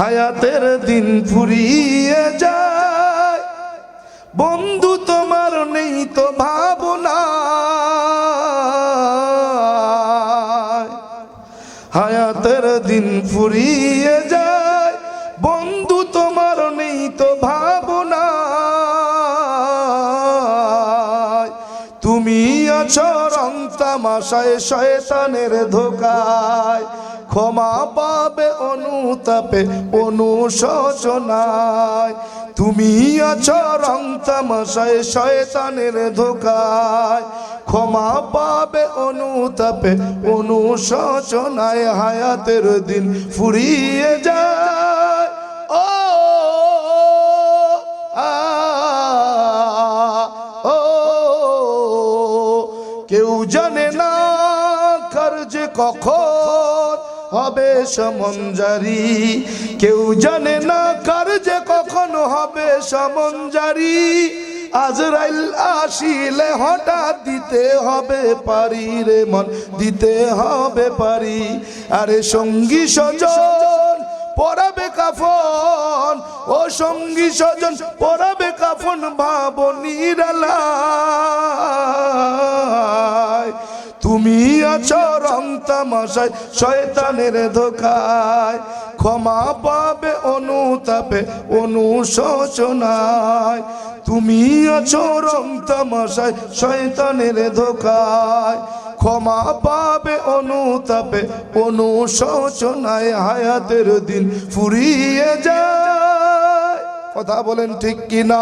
হায়াতের দিন ফুরিয়ে যায়। বন্ধু তোমার নেই তো ভাবনা। হায়াতের দিন ফুরিয়ে যায়। তুমি আছো রং তামাশায় শয়তানের ধোকায়। ক্ষমা পাবে অনুতাপে অনুশোচনায়। তুমি আছো রং তামাশায় শয়তানের ধোকায়। ক্ষমা পাবে অনুতাপে অনুশোচনায় হায়াতের দিন ফুরিয়ে যায়। কেউ জানে না কার যে কখন হবে সমঞ্জারি। কেউ জানে না কার যে কখন হবে সমঞ্জারি। আজরাইল আসিলে হঠাৎ দিতে হবে পারি রে মন, দিতে হবে পারি। আরে সঙ্গী সজন পরাবে কাফন। ও সঙ্গী স্বজন, পরাবে কাফন ভাব তুমি আছো রং তামাশায় শয়তানের ধোকায়। ক্ষমা পাবে, অনুতাপে, অনুশোচনায়। তুমি আছো রং তামাশায় শয়তানের ধোকায়। ক্ষমা পাবে, অনুতাপে, অনুশোচনায়, হায়াতের দিন ফুরিয়ে যায়। কথা বলেন ঠিক কিনা?